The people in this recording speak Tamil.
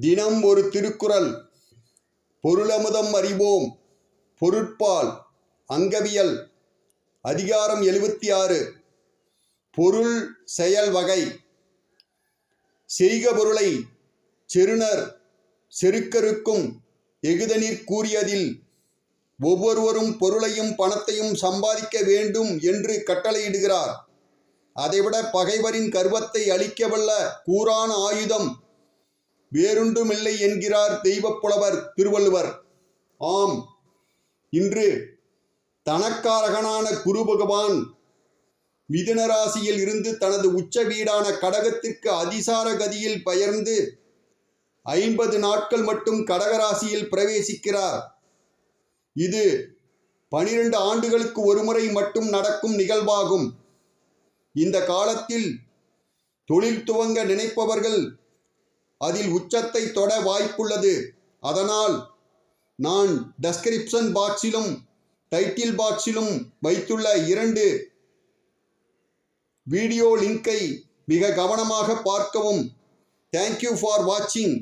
தினம் ஒரு திருக்குறள். பொருளமுதம் அறிவோம். பொருட்பால் அங்கவியல். அதிகாரம் எழுபத்தி ஆறு பொருள் செயல் வகை. செய்க பொருளை செருணர் செருக்கருக்கும் எகுதனிற் கூறியதில். ஒவ்வொருவரும் பொருளையும் பணத்தையும் சம்பாதிக்க வேண்டும் என்று கட்டளையிடுகிறார். அதைவிட பகைவரின் கர்வத்தை அழிக்கவல்ல கூறான ஆயுதம். வேறொன்றுமில்லை என்கிறார் தெய்வப் புலவர் திருவள்ளுவர். ஆம் இன்று தனக்காரகனான குரு பகவான் மிதுனராசியில் இருந்து தனது உச்ச வீடான கடகத்திற்கு அதிசார கதியில் பெயர்ந்து ஐம்பது நாட்கள் மட்டும் கடகராசியில் பிரவேசிக்கிறார். இது பனிரெண்டு ஆண்டுகளுக்கு ஒருமுறை மட்டும் நடக்கும் நிகழ்வாகும். இந்த காலத்தில் தொழில் துவங்க நினைப்பவர்கள் அதில் உச்சத்தை தொட வாய்ப்புள்ளது. அதனால் நான் டெஸ்கிரிப்ஷன் பாக்ஸிலும் டைட்டில் பாக்ஸிலும் வைத்துள்ள இரண்டு வீடியோ லிங்கை மிக கவனமாக பார்க்கவும். தேங்க்யூ ஃபார் வாட்சிங்